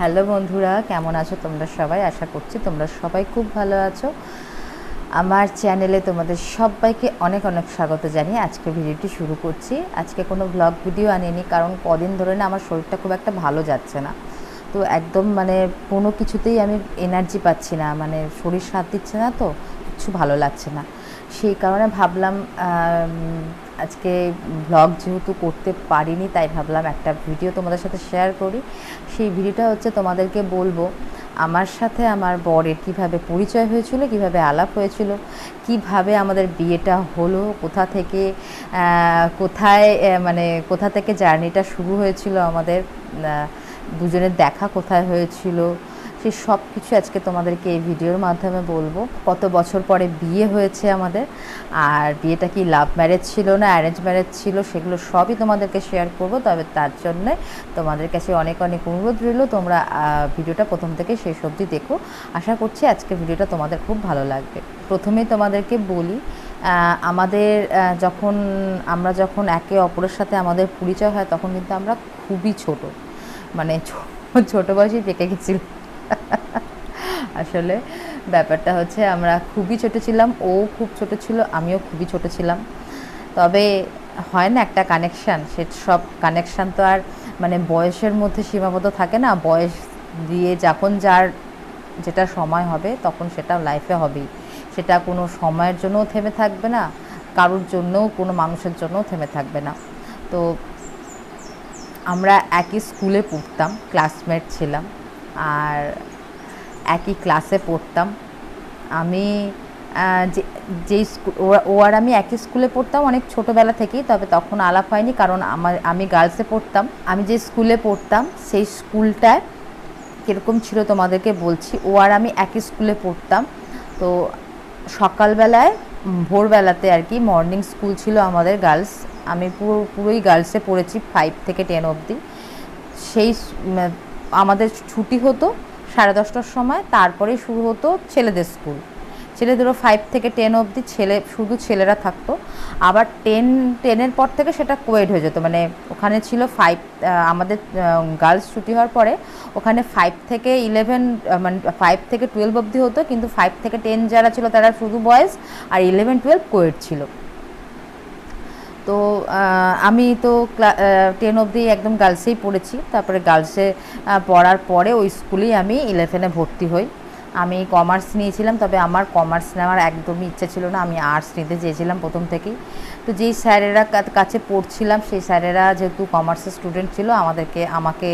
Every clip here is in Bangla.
হ্যালো বন্ধুরা, কেমন আছো তোমরা সবাই? আশা করছি তোমরা সবাই খুব ভালো আছো। আমার চ্যানেলে তোমাদের সবাইকে অনেক অনেক স্বাগত জানিয়ে আজকে ভিডিওটি শুরু করছি। আজকে কোনো ব্লগ ভিডিও আনিনি, কারণ কদিন ধরে না আমার শরীরটা খুব একটা ভালো যাচ্ছে না। তো একদম মানে কোনো কিছুতেই আমি এনার্জি পাচ্ছি না মানে শরীর সাথ দিচ্ছে না তো, কিছু ভালো লাগছে না। সেই কারণে ভাবলাম আজকে ব্লগ যেহেতু করতে পারিনি, তাই ভাবলাম একটা ভিডিও তোমাদের সাথে শেয়ার করি। সেই ভিডিওটা হচ্ছে তোমাদেরকে বলব, আমার সাথে আমার বরের কীভাবে পরিচয় হয়েছিল, কীভাবে আলাপ হয়েছিল, কীভাবে আমাদের বিয়েটা হলো, কোথা থেকে কোথায় মানে কোথা থেকে জার্নিটা শুরু হয়েছিল আমাদের দুজনের দেখা কোথায় হয়েছিল সেই সব কিছু আজকে তোমাদেরকে এই ভিডিওর মাধ্যমে বলব। কত বছর পরে বিয়ে হয়েছে আমাদের, আর বিয়েটা কি লাভ ম্যারেজ ছিল না অ্যারেঞ্জ ম্যারেজ ছিল সেগুলো সবই তোমাদেরকে শেয়ার করব। তবে তার জন্যে তোমাদের কাছে অনেক অনেক অনুরোধ রইল, তোমরা ভিডিওটা প্রথম থেকে শেষ অবধি দেখো। আশা করছি আজকে ভিডিওটা তোমাদের খুব ভালো লাগবে। প্রথমেই তোমাদেরকে বলি আমাদের যখন আমরা যখন একে অপরের সাথে আমাদের পরিচয় হয় তখন কিন্তু আমরা খুবই ছোট। মানে ছোট বয়সেই পেকে গেছিল আসলে ব্যাপারটা হচ্ছে আমরা খুবই ছোট ছিলাম, ও খুব ছোট ছিল, আমিও খুবই ছোট ছিলাম। তবে হয় না একটা কানেকশান সে সব কানেকশান তো আর মানে বয়সের মধ্যে সীমাবদ্ধ থাকে না, বয়স দিয়ে যখন যার যেটা সময় হবে তখন সেটা লাইফে হবেই। সেটা কোনো সময়ের জন্যও থেমে থাকবে না, কারোর জন্যও, কোনো মানুষের জন্যও থেমে থাকবে না। তো আমরা একই স্কুলে পড়তাম ক্লাসমেট ছিলাম। আর একই ক্লাসে পড়তাম। আমি যে, যেই ও আর আমি একই স্কুলে পড়তাম অনেক ছোটোবেলা থেকেই, তবে তখন আলাপ হয়নি কারণ আমার, আমি গার্লসে পড়তাম। আমি যে স্কুলে পড়তাম, সেই স্কুলটায় কীরকম ছিল তোমাদেরকে বলছি, ও আর আমি একই স্কুলে পড়তাম। তো সকালবেলায় ভোরবেলাতে আর কি মর্নিং স্কুল ছিল আমাদের গার্লস আমি পুরো, পুরোই গার্লসে পড়েছি ফাইভ থেকে টেন অবধি। সেই আমাদের ছুটি হতো সাড়ে দশটার সময়, তারপরে শুরু হতো ছেলেদের স্কুল। ছেলেদেরও ফাইভ থেকে টেন অবধি ছেলে, শুধু ছেলেরা থাকতো। আবার টেন টেনের পর থেকে সেটা কোয়েড হয়ে যেত। মানে ওখানে ছিল ফাইভ আমাদের গার্লস ছুটি হওয়ার পরে ওখানে ফাইভ থেকে ইলেভেন মানে ফাইভ থেকে টুয়েলভ অবধি হতো। কিন্তু ফাইভ থেকে টেন যারা ছিল তারা শুধু বয়েজ আর ইলেভেন টুয়েলভ কোয়েড ছিল। তো আমি তো টেন অবধি একদম গার্লসেই পড়েছি। তারপরে গার্লসে পড়ার পরে ওই স্কুলেই আমি ইলেভেনে ভর্তি হই। আমি কমার্স নিয়েছিলাম, তবে আমার কমার্স নেওয়ার একদমই ইচ্ছা ছিল না। আমি আর্টস নিতে চেয়েছিলাম প্রথম থেকেই। তো যেই স্যারেরা কাছে পড়ছিলাম, সেই স্যারেরা যেহেতু কমার্সের স্টুডেন্ট ছিল, আমাদেরকে, আমাকে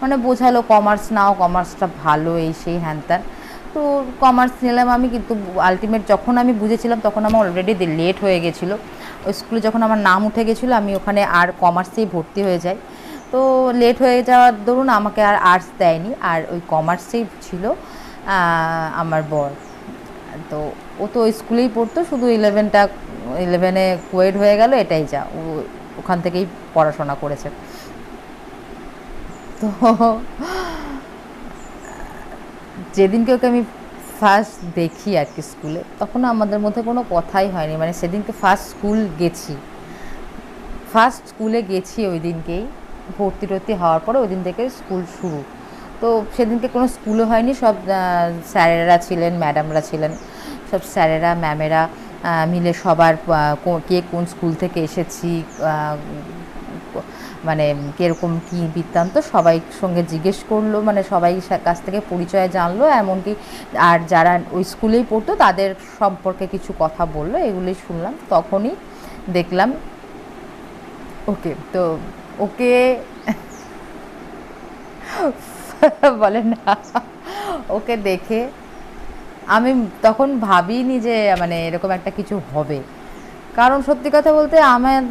মানে বোঝালো কমার্স নাও কমার্সটা ভালো, এই সেই হ্যান ত্যান। তো কমার্স নিলাম আমি, কিন্তু আলটিমেট যখন আমি বুঝেছিলাম, তখন আমার অলরেডি লেট হয়ে গেছিল। স্কুলে যখন আমার নাম উঠে গেছিল, আমি ওখানে আর কমার্সেই ভর্তি হয়ে যাই। তো লেট হয়ে যাওয়ার দরুন আমাকে আর আর্টস দেয়নি, আর ওই কমার্সেই ছিল আমার বর। তো ও তো স্কুলেই পড়তো, শুধু ইলেভেনটা ইলেভেনে কোয়েড হয়ে গেল, এটাই যা, ও ওখান থেকেই পড়াশোনা করেছে। তো যেদিনকে ওকে আমি ফার্স্ট দেখি আর কি স্কুলে। তখন আমাদের মধ্যে কোনো কথাই হয়নি। মানে সেদিনকে ফার্স্ট স্কুল গেছি। ফার্স্ট স্কুলে গেছি ওই দিনকেই। ভর্তি টর্তি হওয়ার পরে ওই দিন থেকে স্কুল শুরু। তো সেদিনকে কোনো স্কুলও হয়নি। সব স্যারেরা ছিলেন, ম্যাডামরা ছিলেন। সব স্যারেরা, ম্যামেরা মিলে সবার কে কোন স্কুল থেকে এসেছি মানে কীরকম কী বৃত্তান্ত, সবাই সঙ্গে জিজ্ঞেস করল মানে সবাই কাছ থেকে পরিচয় জানলো, এমনকি আর যারা ওই স্কুলেই পড়তো তাদের সম্পর্কে কিছু কথা বলল এগুলোই শুনলাম, তখনই দেখলাম, ওকে, তো ওকে বলে না, ওকে দেখে আমি তখন ভাবিনি যে মানে এরকম একটা কিছু হবে। কারণ সত্যি কথা বলতে আমার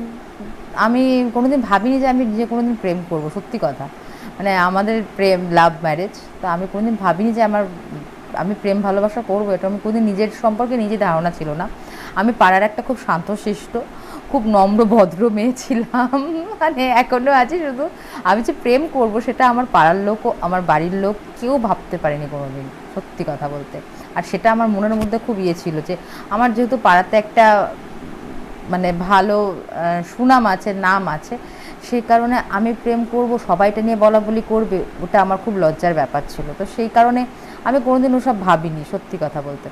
আমি কোনোদিন ভাবিনি যে আমি নিজে কোনোদিন প্রেম করব, সত্যি কথা। মানে আমাদের প্রেম লাভ ম্যারেজ তো আমি কোনোদিন ভাবিনি যে আমার, আমি প্রেম ভালোবাসা করব, এটা আমি কোনোদিন নিজের সম্পর্কে নিজে ধারণা ছিল না। আমি পাড়ার একটা খুব শান্তশিষ্ট, খুব নম্র, ভদ্র মেয়ে ছিলাম। মানে এখনও আছি শুধু। আমি যে প্রেম করব সেটা আমার পাড়ার লোক ও আমার বাড়ির লোক কেউ ভাবতে পারেনি কোনোদিন, সত্যি কথা বলতে। আর সেটা আমার মনের মধ্যে খুব ইয়ে ছিল যে, আমার যেহেতু পাড়াতে একটা মানে ভালো সুনাম আছে, নাম আছে, সেই কারণে আমি প্রেম করব, সবাইটা নিয়ে বলা বলি করবে, ওটা আমার খুব লজ্জার ব্যাপার ছিল। তো সেই কারণে আমি কোনোদিন ওসব ভাবিনি, সত্যি কথা বলতে।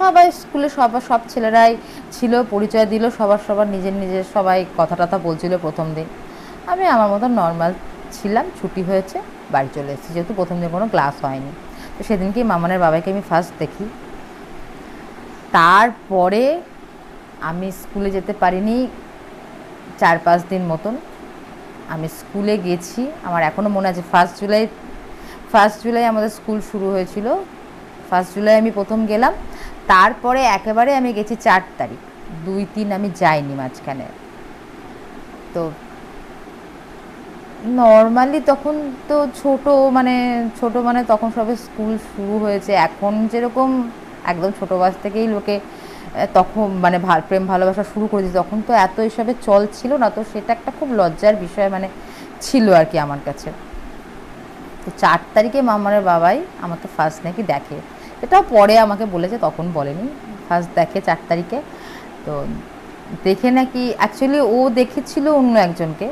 সবাই স্কুলে সবার সব ছেলেরাই ছিল, পরিচয় দিল, সবার সবার নিজের নিজের সবাই কথা টথা বলছিল প্রথম দিন। আমি আমার মতো নর্মাল ছিলাম, ছুটি হয়েছে, বাড়ি চলে এসেছি, যেহেতু প্রথম দিন কোনো ক্লাস হয়নি। তো সেদিনকেই মামানের বাবাকে আমি ফার্স্ট দেখি। তারপরে আমি স্কুলে যেতে পারিনি চার পাঁচ দিন মতন। আমি স্কুলে গেছি। আমার এখনও মনে আছে ফার্স্ট জুলাই ফার্স্ট জুলাই আমাদের স্কুল শুরু হয়েছিল। ফার্স্ট জুলাই আমি প্রথম গেলাম। তারপরে একেবারে আমি গেছি চার তারিখ। দুই তিন আমি যাইনি মাঝখানে। তো নর্মালি তখন তো ছোট মানে ছোট মানে তখন সবে স্কুল শুরু হয়েছে। এখন যেরকম একদম ছোটো বয়স থেকেই লোকে তখন মানে প্রেম, ভালোবাসা শুরু করে দিয়েছে। তখন তো এত এসবে চল ছিল না, তো সেটা একটা খুব লজ্জার বিষয় মানে ছিল আর কি আমার কাছে। তো চার তারিখে মামারের বাবাই আমার তো ফার্স্ট নাকি দেখে। এটাও পরে আমাকে বলেছে, তখন বলেনি। ফার্স্ট দেখে চার তারিখে। তো দেখে নাকি অ্যাকচুয়ালি ও দেখেছিল অন্য একজনকে।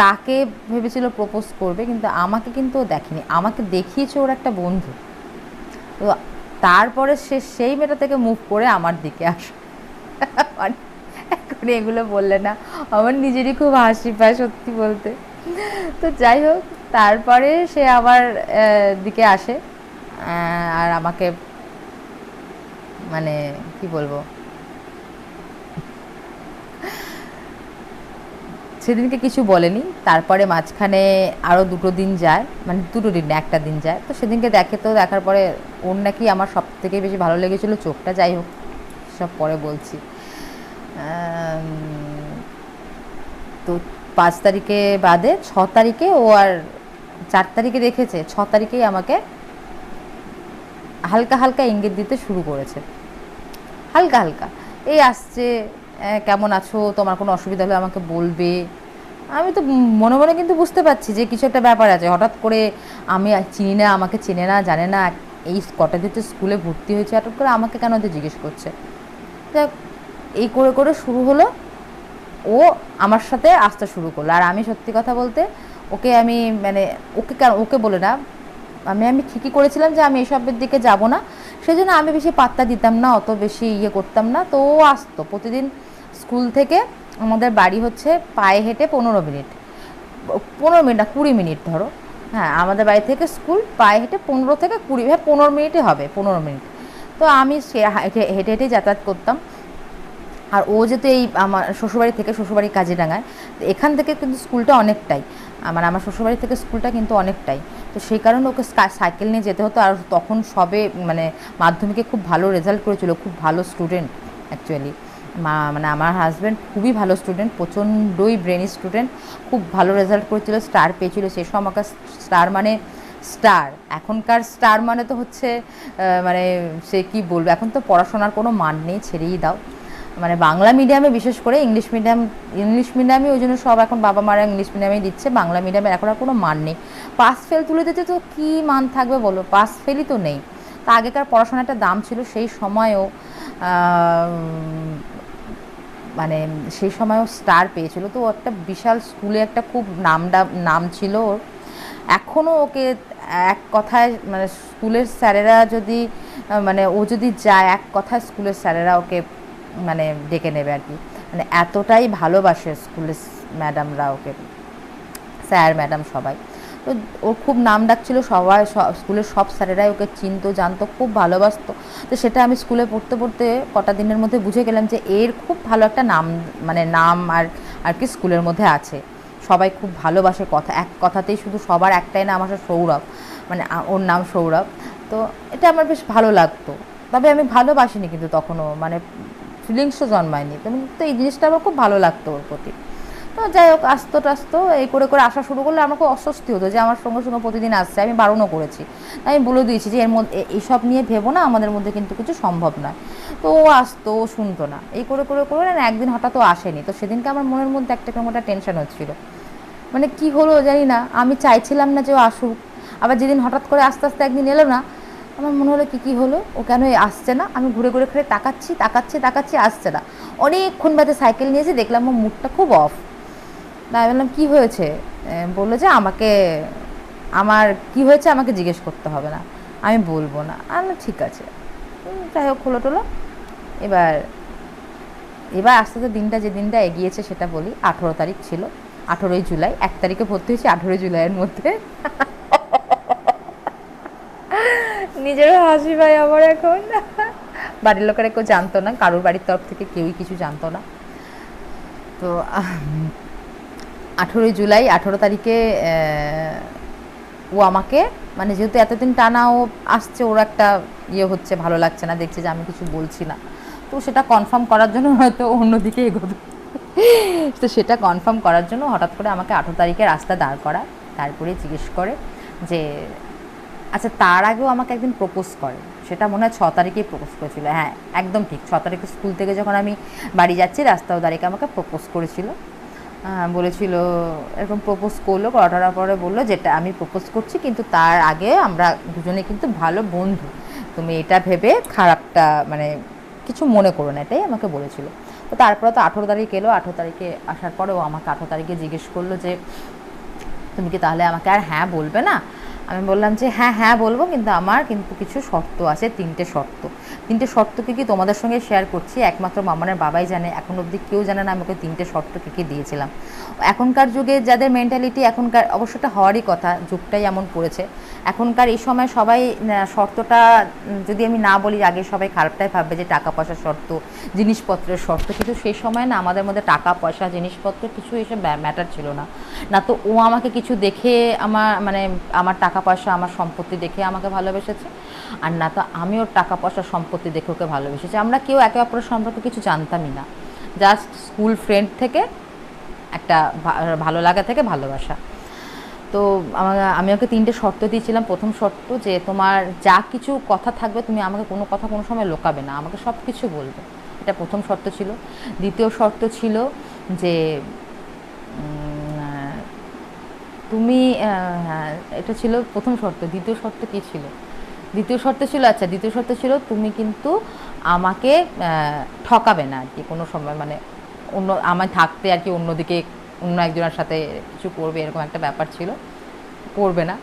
তাকে ভেবেছিল প্রপোজ করবে, কিন্তু আমাকে কিন্তু ও দেখেনি। আমাকে দেখিয়েছে ওর একটা বন্ধু। তো তারপরে সে সেই মেয়েটা থেকে মুভ করে আমার দিকে আস। মানে এখন এগুলো বললে না, আমার নিজেরই খুব হাসি পায় সত্যি বলতে। তো যাই হোক, তারপরে সে আমার দিকে আসে। আর আমাকে মানে কি বলব? সেদিনকে কিছু বলেনি, তারপরে মাঝখানে আরও দুটো দিন যায় মানে দুটো দিন একটা দিন যায়। তো সেদিনকে দেখে তো দেখার পরে ওর নাকি আমার সব থেকে বেশি ভালো লেগেছিলো চোখটা, যাই হোক, সব পরে বলছি। তো পাঁচ তারিখে বাদে ছ তারিখে ও আর চার তারিখে দেখেছে, ছ তারিখেই আমাকে হালকা হালকা ইঙ্গিত দিতে শুরু করেছে। হালকা হালকা, এই আসছে কেমন আছো? তোমার কোনো অসুবিধা হলে আমাকে বলবে। আমি তো মনে মনে কিন্তু বুঝতে পারছি যে কিছু একটা ব্যাপার আছে। হঠাৎ করে আমি চিনি না, আমাকে চেনে না, জানে না, এই কটা দিতে স্কুলে ভর্তি হয়েছে, হঠাৎ করে আমাকে কেন তো জিজ্ঞেস করছে? যাক, এই করে করে শুরু হলো। ও আমার সাথে আসতে শুরু করল। আর আমি সত্যি কথা বলতে ওকে আমি মানে ওকে কেন, ওকে বলে না। আমি আমি ঠিকই করেছিলাম যে আমি এসবের দিকে যাব না। সেজন্য আমি বেশি পাত্তা দিতাম না, অত বেশি ইয়ে করতাম না। তো ও আসতো। প্রতিদিন স্কুল থেকে আমাদের বাড়ি হচ্ছে পায়ে হেঁটে পনেরো মিনিট। পনেরো মিনিট না, কুড়ি মিনিট ধরো। হ্যাঁ আমাদের বাড়ি থেকে স্কুল পায়ে হেঁটে পনেরো থেকে কুড়ি হ্যাঁ পনেরো মিনিটে হবে, পনেরো মিনিট। তো আমি সে হেঁটে হেঁটে যাতায়াত করতাম। আর ও যেহেতু এই আমার শ্বশুরবাড়ি থেকে শ্বশুরবাড়ি কাজিরাঙায় তো এখান থেকে কিন্তু স্কুলটা অনেকটাই। আমার আমার শ্বশুরবাড়ি থেকে স্কুলটা কিন্তু অনেকটাই। তো সেই কারণে ওকে সাইকেল নিয়ে যেতে হতো। আর তখন সবে মানে মাধ্যমিকে খুব ভালো রেজাল্ট করেছিল, খুব ভালো স্টুডেন্ট অ্যাকচুয়ালি মানে আমার হাজব্যান্ড খুবই ভালো স্টুডেন্ট প্রচণ্ডই ব্রেনি স্টুডেন্ট খুব ভালো রেজাল্ট করেছিল স্টার পেয়েছিল সেই সময় আমাকে স্টার মানে স্টার এখনকার স্টার মানে তো হচ্ছে মানে সে কি বলব? এখন তো পড়াশোনার কোনো মান নেই, ছেড়েই দাও। মানে বাংলা মিডিয়ামে বিশেষ করে ইংলিশ মিডিয়াম ইংলিশ মিডিয়ামে ওই জন্য সব এখন বাবা মারা ইংলিশ মিডিয়ামে দিচ্ছে, বাংলা মিডিয়ামের এখন আর কোনো মান নেই। পাস ফেল তুলে দিতে তো কী মান থাকবে বলো? পাস ফেলই তো নেই। তা আগেকার পড়াশোনার একটা দাম ছিল, সেই সময়ও মানে সেই সময়ও স্টার পেয়েছিল। তো একটা বিশাল স্কুলে একটা খুব নাম নাম ছিল ওর। এখনও ওকে এক কথায় মানে স্কুলের স্যারেরা যদি মানে ও যদি যায়, এক কথায় স্কুলের স্যারেরা ওকে মানে ডেকে নেবে আর কি। মানে এতটাই ভালোবাসে স্কুলের ম্যাডামরা ওকে। স্যার, ম্যাডাম সবাই। তো ওর খুব নাম ডাকছিল সবাই স্কুলের সব স্যারেরাই ওকে চিনতো, জানতো, খুব ভালোবাসতো। তো সেটা আমি স্কুলে পড়তে পড়তে কটা দিনের মধ্যে বুঝে গেলাম যে এর খুব ভালো একটা নাম মানে নাম আর আর কি স্কুলের মধ্যে আছে। সবাই খুব ভালোবাসে কথা, এক কথাতেই শুধু সবার একটাই নাম আসে সৌরভ মানে ওর নাম সৌরভ। তো এটা আমার বেশ ভালো লাগতো। তবে আমি ভালোবাসিনি কিন্তু তখনও মানে ফিলিংসও জন্মায়নি। তো এই জিনিসটা আমার খুব ভালো লাগতো ওর প্রতি। তো যাই হোক, আসতো টাসতো, এই করে করে আসা শুরু করলে আমার খুব অস্বস্তি হতো যে আমার সঙ্গে সঙ্গে প্রতিদিন আসছে। আমি বারণও করেছি। আমি বলে দিয়েছি যে এর মধ্যে এইসব নিয়ে ভেবো না, আমাদের মধ্যে কিন্তু কিছু সম্ভব নয়। তো ও আসতো, ও শুনতো না। এই করে করে করে না, একদিন হঠাৎ ও আসেনি। তো সেদিনকে আমার মনের মধ্যে একটা কেমন একটা টেনশন হচ্ছিল। মানে কি হলো জানি না। আমি চাইছিলাম না যে ও আসুক। আবার যেদিন হঠাৎ করে আস্তে আস্তে একদিন এলো না, আমার মনে হলো কী কী হলো? ও কেন আসছে না? আমি ঘুরে ঘুরে ঘুরে তাকাচ্ছি তাকাচ্ছি তাকাচ্ছি, আসছে না। অনেকক্ষণ বাদে সাইকেল নিয়েছি দেখলাম ওর মুডটা খুব অফ না, আমি বললাম, কী হয়েছে? বলল যে, আমাকে, আমার, কি হয়েছে আমাকে জিজ্ঞেস করতে হবে না, আমি বলব না। আমি ঠিক আছে। যাই হোক, হলো টোলো। এবার এবার আস্তে আস্তে দিনটা যে দিনটা এগিয়েছে সেটা বলি। আঠেরো তারিখ ছিল, আঠেরোই জুলাই, এক তারিখে ভর্তি হয়েছি আঠেরোই জুলাইয়ের মধ্যে। নিজেরও হাসি ভাই আমার এখন। বাড়ির লোকেরা কেউ জানতো না, কারোর বাড়ির তরফ থেকে কেউই কিছু জানতো না। তো আঠেরোই জুলাই, আঠেরো তারিখে ও আমাকে মানে যেহেতু এতদিন টানা ও আসছে, ওর একটা ইয়ে হচ্ছে, ভালো লাগছে না, দেখছে যে আমি কিছু বলছি না। তো সেটা কনফার্ম করার জন্য হয়তো অন্যদিকে এগোবে। তো সেটা কনফার্ম করার জন্য হঠাৎ করে আমাকে আঠেরো তারিখে রাস্তা দাঁড় করা তারপরে জিজ্ঞেস করে যে আচ্ছা তার আগেও আমাকে একদিন প্রপোজ করে। সেটা মনে হয় ছ তারিখেই প্রপোজ করেছিল। হ্যাঁ একদম ঠিক, ছ তারিখে স্কুল থেকে যখন আমি বাড়ি যাচ্ছি, রাস্তাও তারিখে আমাকে প্রপোজ করেছিল। বলেছিল, এরকম প্রপোজ করল, করাটার পরে বলল যেটা আমি প্রপোজ করছি, কিন্তু তার আগে আমরা দুজনে কিন্তু ভালো বন্ধু। তুমি এটা ভেবে খারাপটা মানে কিছু মনে করো না, এটাই আমাকে বলেছিল। তো তারপরে তো আঠেরো তারিখ এলো, আঠেরো তারিখে আসার পরে ও আমাকে আঠেরো তারিখে জিজ্ঞেস করল যে, তুমি কি তাহলে আমাকে আর হ্যাঁ বলবে না? আমি বললাম যে হ্যাঁ হ্যাঁ বলব, কিন্তু আমার কিন্তু কিছু শর্ত আছে, তিনটে শর্ত। তিনটে শর্ত কী কী তোমাদের সঙ্গে শেয়ার করছি? একমাত্র মামানের বাবাই জানে, এখন অবধি কেউ জানে না আমাকে তিনটে শর্ত কি কি দিয়েছিলাম। এখনকার যুগে যাদের মেন্টালিটি এখনকার অবশ্যটা হওয়ারই কথা, যুগটাই এমন পড়েছে। এখনকার এই সময় সবাই শর্তটা যদি আমি না বলি, আগে সবাই খারাপটাই ভাববে যে টাকা পয়সার শর্ত, জিনিসপত্রের শর্ত। কিন্তু সেই সময় না, আমাদের মধ্যে টাকা, পয়সা, জিনিসপত্র কিছু এসব ম্যাটার ছিল না। না তো ও আমাকে কিছু দেখে, আমার মানে আমার টাকা পয়সা আমার সম্পত্তি দেখে আমাকে ভালোবেসেছে। আর না তো আমি ওর টাকা পয়সা সম্পত্তি দেখে ওকে ভালোবেসেছি। আমরা কেউ একে অপরের সম্পর্কে কিছু জানতামই না। জাস্ট স্কুল ফ্রেন্ড থেকে, একটা ভালো লাগা থেকে ভালোবাসা। তো আমি ওকে তিনটে শর্ত দিয়েছিলাম। প্রথম শর্ত যে তোমার যা কিছু কথা থাকবে তুমি আমাকে কোনো কথা কোনো সময় লোকাবে না, আমাকে সব কিছু বলবে। এটা প্রথম শর্ত ছিল। দ্বিতীয় শর্ত ছিল যে তুমি হ্যাঁ এটা ছিল প্রথম শর্ত। দ্বিতীয় শর্ত কী ছিল? দ্বিতীয় শর্ত ছিল আচ্ছা দ্বিতীয় শর্ত ছিল তুমি কিন্তু আমাকে ঠকাবে না আর কি কোনো সময়। মানে অন্য আমার থাকতে আর কি অন্যদিকে অন্য একজনের সাথে কিছু করবে, এরকম একটা ব্যাপার ছিল। করবে না।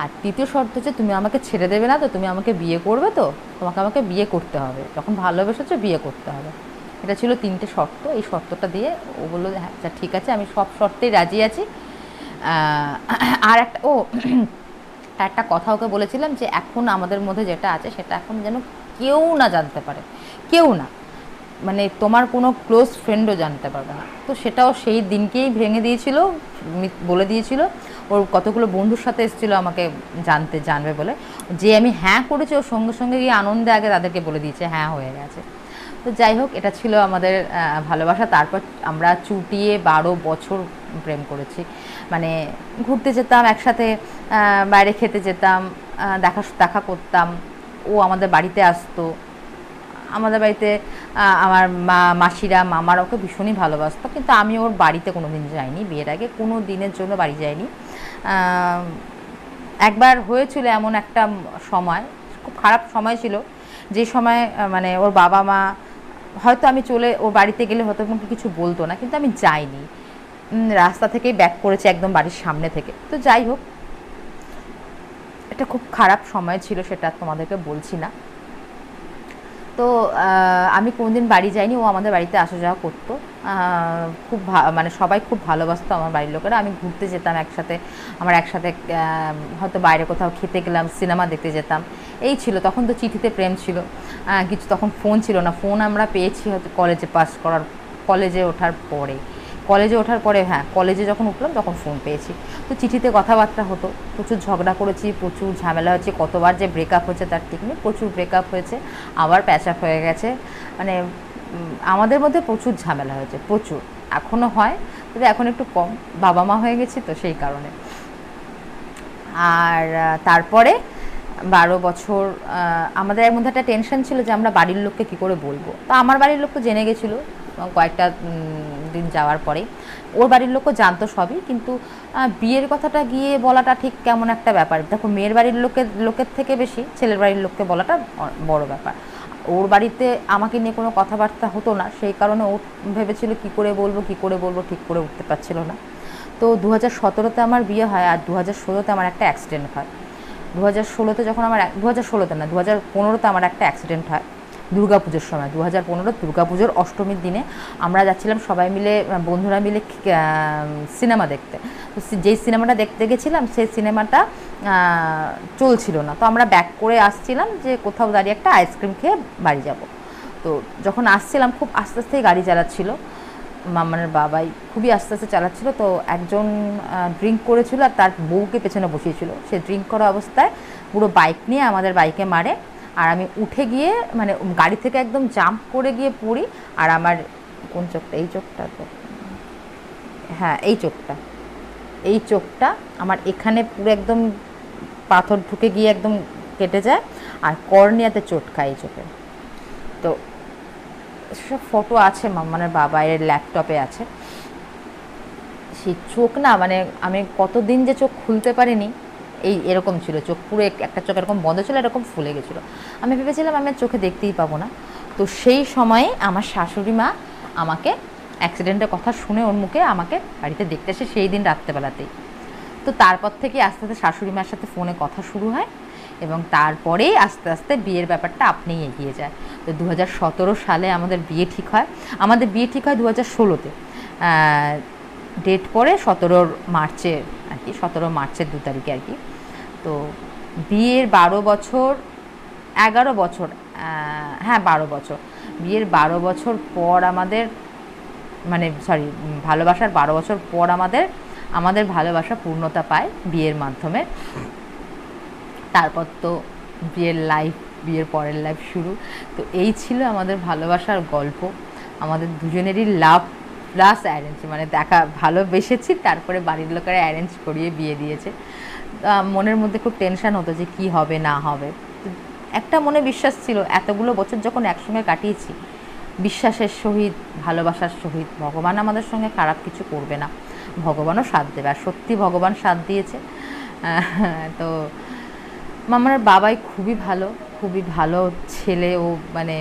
আর তৃতীয় শর্ত হচ্ছে, তুমি আমাকে ছেড়ে দেবে না তো, তুমি আমাকে বিয়ে করবে তো, তোমাকে আমাকে বিয়ে করতে হবে। যখন ভালোবেসেছো, বিয়ে করতে হবে। এটা ছিল তিনটে শর্ত। এই শর্তটা দিয়ে ও বলল হ্যাঁ আচ্ছা ঠিক আছে, আমি সব শর্তেই রাজি আছি। আর একটা ও, একটা কথা ওকে বলেছিলাম যে এখন আমাদের মধ্যে যেটা আছে সেটা এখন যেন কেউ না জানতে পারে। কেউ না। মানে তোমার কোনো ক্লোজ ফ্রেন্ডও জানতে পারবে না। তো সেটাও সেই দিনকেই ভেঙে দিয়েছিল বলে দিয়েছিল। ওর কতগুলো বন্ধুর সাথে এসেছিল আমাকে জানতে, জানবে বলে। যে আমি হ্যাঁ করেছি, ওর সঙ্গে সঙ্গে গিয়ে আনন্দে আগে তাদেরকে বলে দিয়েছে হ্যাঁ হয়ে গেছে। তো যাই হোক, এটা ছিল আমাদের ভালোবাসা। তারপর আমরা চুটিয়ে বারো বছর প্রেম করেছি। মানে ঘুরতে যেতাম, একসাথে বাইরে খেতে যেতাম দেখা দেখা করতাম। ও আমাদের বাড়িতে আসতো। আমাদের বাড়িতে আমার মা, মাসিরা, মামারা ওকে ভীষণই ভালোবাসতো। কিন্তু আমি ওর বাড়িতে কোনো দিন যাইনি, বিয়ের আগে। কোনো দিনের জন্য বাড়ি যাইনি। একবার হয়েছিল এমন একটা সময়, খুব খারাপ সময় ছিল। যে সময় মানে ওর বাবা মা হয়তো আমি চলে, ও বাড়িতে গেলে হয়তো আমাকে কিছু বলতো না, কিন্তু আমি যাইনি। রাস্তা থেকেই ব্যাক করেছি একদম বাড়ির সামনে থেকে। তো যাই হোক এটা খুব খারাপ সময় ছিল সেটা তোমাদেরকে বলছি না। তো আমি কোনোদিন বাড়ি যাইনি, ও আমাদের বাড়িতে আসা যাওয়া করতো। খুব মানে সবাই খুব ভালোবাসতো আমার বাড়ির লোকেরা। আমি ঘুরতে যেতাম একসাথে, আমার একসাথে হয়তো বাইরে কোথাও খেতে গেলাম, সিনেমা দেখতে যেতাম। এই ছিল, তখন তো চিঠিতে প্রেম ছিল। কিছু তখন ফোন ছিল না। ফোন আমরা পেয়েছি হয়তো কলেজে পাস করার, কলেজে ওঠার পরে। কলেজে ওঠার পরে হ্যাঁ কলেজে যখন উঠলাম তখন ফোন পেয়েছি। তো চিঠিতে কথাবার্তা হতো। প্রচুর ঝগড়া করেছি, প্রচুর ঝামেলা হয়েছে, কতবার যে ব্রেকআপ হয়েছে তার ঠিক নেই, প্রচুর ব্রেকআপ হয়েছে, আবার প্যাচআপ হয়ে গেছে। মানে আমাদের মধ্যে প্রচুর ঝামেলা হয়েছে, প্রচুর। এখনও হয়, তবে এখন একটু কম। বাবা মা হয়ে গেছি তো সেই কারণে। আর তারপরে বারো বছর আমাদের এর মধ্যে একটা টেনশন ছিল যে আমরা বাড়ির লোককে কী করে বলব। তো আমার বাড়ির লোক তো জেনে গেছিল কয়েকটা উম, দিন যাওয়ার পরে ওর বাড়ির লোকও জানতো সবই কিন্তু বিয়ের কথাটা গিয়ে বলাটা ঠিক কেমন একটা ব্যাপার? দেখো মেয়ের বাড়ির লোকের লোকের থেকে বেশি ছেলের বাড়ির লোককে বলাটা বড় ব্যাপার। ওর বাড়িতে আমাকে নিয়ে কোনো কথাবার্তা হতো না সেই কারণে ও ভেবেছিল কি করে বলব কি করে বলব ঠিক করে উঠতে পারছিল না। তো দু হাজার সতেরোতে আমার বিয়ে হয় আর দু হাজার ষোলোতে আমার একটা অ্যাক্সিডেন্ট হয়। দু হাজার ষোলোতে যখন আমার দু হাজার ষোলোতে না দু হাজার পনেরোতে আমার একটা অ্যাক্সিডেন্ট হয়। দুর্গাপুজোর সময় দু হাজার পনেরো দুর্গাপুজোর অষ্টমীর দিনে আমরা যাচ্ছিলাম সবাই মিলে, বন্ধুরা মিলে সিনেমা দেখতে। তো যেই সিনেমাটা দেখতে গেছিলাম, সেই সিনেমাটা চলছিল না। তো আমরা ব্যাক করে আসছিলাম যে কোথাও দাঁড়িয়ে একটা আইসক্রিম খেয়ে বাড়ি যাব। তো যখন আসছিলাম, খুব আস্তে আস্তেই গাড়ি চালাচ্ছিল। মামানের বাবাই খুবই আস্তে আস্তে চালাচ্ছিল। তো একজন ড্রিঙ্ক করেছিল আর তার বউকে পেছনে বসিয়েছিল। সে ড্রিঙ্ক করা অবস্থায় পুরো বাইক নিয়ে আমাদের বাইকে মারে। আর আমি উঠে গিয়ে মানে গাড়ি থেকে একদম জাম্প করে গিয়ে পড়ি, আর আমার কোন চোখটা? এই চোখটা তো। হ্যাঁ এই চোখটা। এই চোখটা আমার এখানে পুরো একদম পাথর ঢুকে গিয়ে একদম কেটে যায়, আর কর্নিয়াতে চোট খায় এই চোখে। তো সব ফটো আছে মামানের বাবাইয়ের ল্যাপটপে আছে। সেই চোখ না মানে আমি কতদিন যে চোখ খুলতে পারিনি এই এরকম ছিল, চোখ পুরো একটা চোখ এরকম বন্ধ ছিল, এরকম ফুলে গেছিল। আমি ভেবেছিলাম আমি চোখে দেখতেই পাবো না। তো সেই সময়ে আমার শাশুড়ি মা আমাকে অ্যাক্সিডেন্টের কথা শুনে ওর মুখে আমাকে বাড়িতে দেখতে এসে সেই দিন রাত্রেবেলাতেই। তো তারপর থেকে আস্তে আস্তে শাশুড়ি মার সাথে ফোনে কথা শুরু হয় এবং তারপরেই আস্তে আস্তে বিয়ের ব্যাপারটা আপনিই এগিয়ে যায়। তো দু হাজার সতেরো সালে আমাদের বিয়ে ঠিক হয়। আমাদের বিয়ে ঠিক হয় দু হাজার ষোলোতে ডেট পরে সতেরোর মার্চে আর কি সতেরো মার্চের দু তারিখে আর কি তো বিয়ের বারো বছর, এগারো বছর হ্যাঁ বারো বছর। বিয়ের বারো বছর পর আমাদের মানে সরি ভালোবাসার বারো বছর পর আমাদের আমাদের ভালোবাসা পূর্ণতা পায় বিয়ের মাধ্যমে। তারপর তো বিয়ের লাইফ বিয়ের পরের লাইফ শুরু। তো এই ছিল আমাদের ভালোবাসার গল্প। আমাদের দুজনেরই লাভ প্লাস অ্যারেঞ্জ মানে দেখা ভালোবেসেছি তারপরে বাড়ির লোকেরা অ্যারেঞ্জ করিয়ে বিয়ে দিয়েছে। মনের মধ্যে খুব টেনশন হতো যে কি হবে, না হবে। একটা মনে বিশ্বাস ছিল, এতগুলো বছর যখন একসঙ্গে কাটিয়েছি, বিশ্বাসের সহিত, ভালোবাসার সহিত, ভগবান আমাদের সঙ্গে খারাপ কিছু করবে না। ভগবানও সাথ দেবে, আর সত্যি ভগবান সাথ দিয়েছে। তো মামার বাবাই খুবই ভালো খুবই ভালো ছেলে ও মানে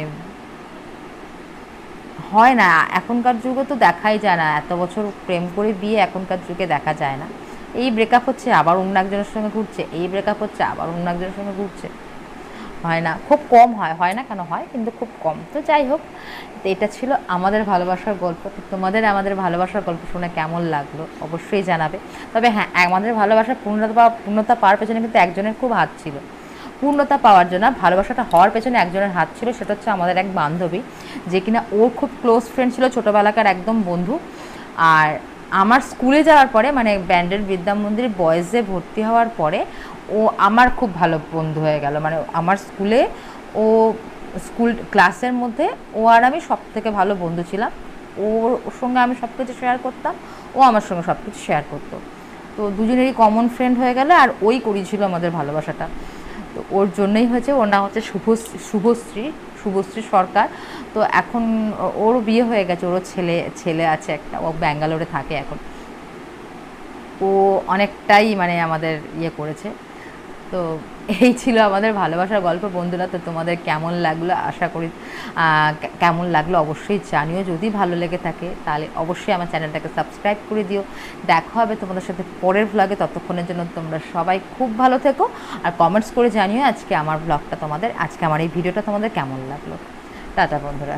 হয় না। এখনকার যুগে তো দেখাই যায় না। এত বছর প্রেম করে বিয়ে এখনকার যুগে দেখা যায় না। এই ব্রেকআপ হচ্ছে, আবার অন্য একজনের সঙ্গে ঘুরছে। এই ব্রেকআপ হচ্ছে, আবার অন্য একজনের সঙ্গে ঘুরছে। হয় না। খুব কম হয়। হয় না কেন? হয়, কিন্তু খুব কম। তো যাই হোক তো এটা ছিল আমাদের ভালোবাসার গল্প। তোমাদের আমাদের ভালোবাসার গল্প শুনে কেমন লাগল অবশ্যই জানাবে। তবে হ্যাঁ আমাদের ভালোবাসার পূর্ণতা পূর্ণতা পাওয়ার পেছনে কিন্তু একজনের খুব হাত ছিল। পূর্ণতা পাওয়ার জন্য ভালোবাসাটা হওয়ার পেছনে একজনের হাত ছিল, সেটা হচ্ছে আমাদের এক বান্ধবী, যে কিনা ওর খুব ক্লোজ ফ্রেন্ড ছিল, ছোটোবেলাকার একদম বন্ধু। আর আমার স্কুলে যাওয়ার পরে মানে ব্যান্ডের বিদ্যা মন্দির বয়েজে ভর্তি হওয়ার পরে, ও আমার খুব ভালো বন্ধু হয়ে গেল। মানে আমার স্কুলে ও স্কুল ক্লাসের মধ্যে ও আর আমি সব থেকে ভালো বন্ধু ছিলাম। ওর ওর সঙ্গে আমি সব কিছু শেয়ার করতাম, ও আমার সঙ্গে সব কিছু শেয়ার করতো। তো দুজনেরই কমন ফ্রেন্ড হয়ে গেলে, আর ওই করিয়েছিল আমাদের ভালোবাসাটা। তো ওর জন্যই হয়েছে, ওর নাম হচ্ছে শুভশ্রী শুভশ্রী শুভশ্রী সরকার। তো এখন ওর বিয়ে হয়ে গেছে, ওরও ছেলে ছেলে আছে একটা, ও ব্যাঙ্গালোরে থাকে এখন। ও অনেকটাই মানে আমাদের ইয়ে করেছে। তো এই ছিল আমাদের ভালোবাসার গল্প। বন্ধুরা, তো তোমাদের কেমন লাগল? আশা করি কেমন লাগল অবশ্যই জানিও। যদি ভালো লেগে থাকে, তাহলে অবশ্যই আমার চ্যানেলটাকে সাবস্ক্রাইব করে দিও। দেখা হবে তোমাদের সাথে পরের ভ্লগে ততক্ষণের জন্য তোমরা সবাই খুব ভালো থেকো। আর কমেন্টস করে জানিও আজকে আমার ব্লগটা তোমাদের, আজকে আমার এই ভিডিওটা তোমাদের কেমন লাগল। টাটা বন্ধুরা।